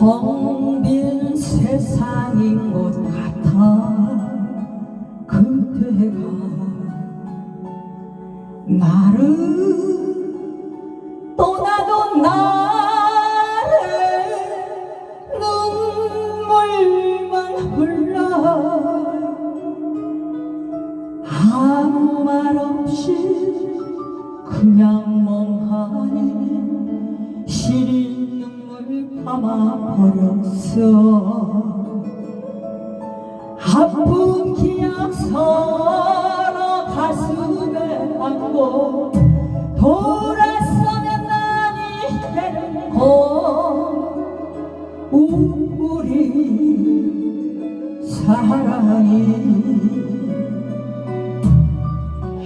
텅빈 세상인 것 같아. 그때가 나를 떠나던 날에 눈물만 흘러 아무 말 없이 그냥 멍하니 눈물 감아버렸어. 아픈 기억 서로 가슴에 안고 돌아서면 난이 되는 곳 우리 사랑이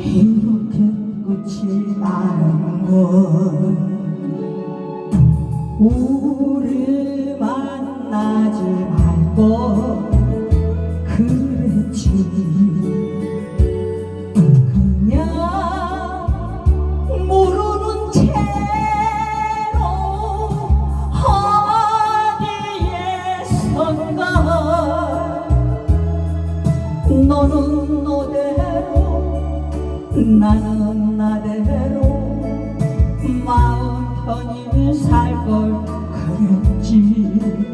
이렇게 끝이 나는 건 우리 만나지 말고 그랬지. 그냥 모르는 채로 어디에선가 너는 너대로 나는 나대로 마음 편히 살걸 그랬지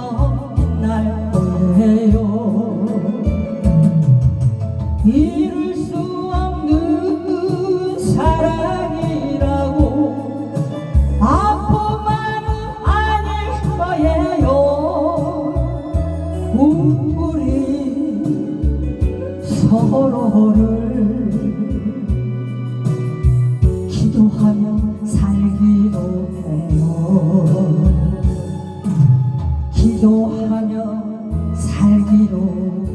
이룰 수 없는 사랑이라고 아픔만은 아닐 거예요. 우리 서로를 기도하며 살기로 해요. 기도하며 살기로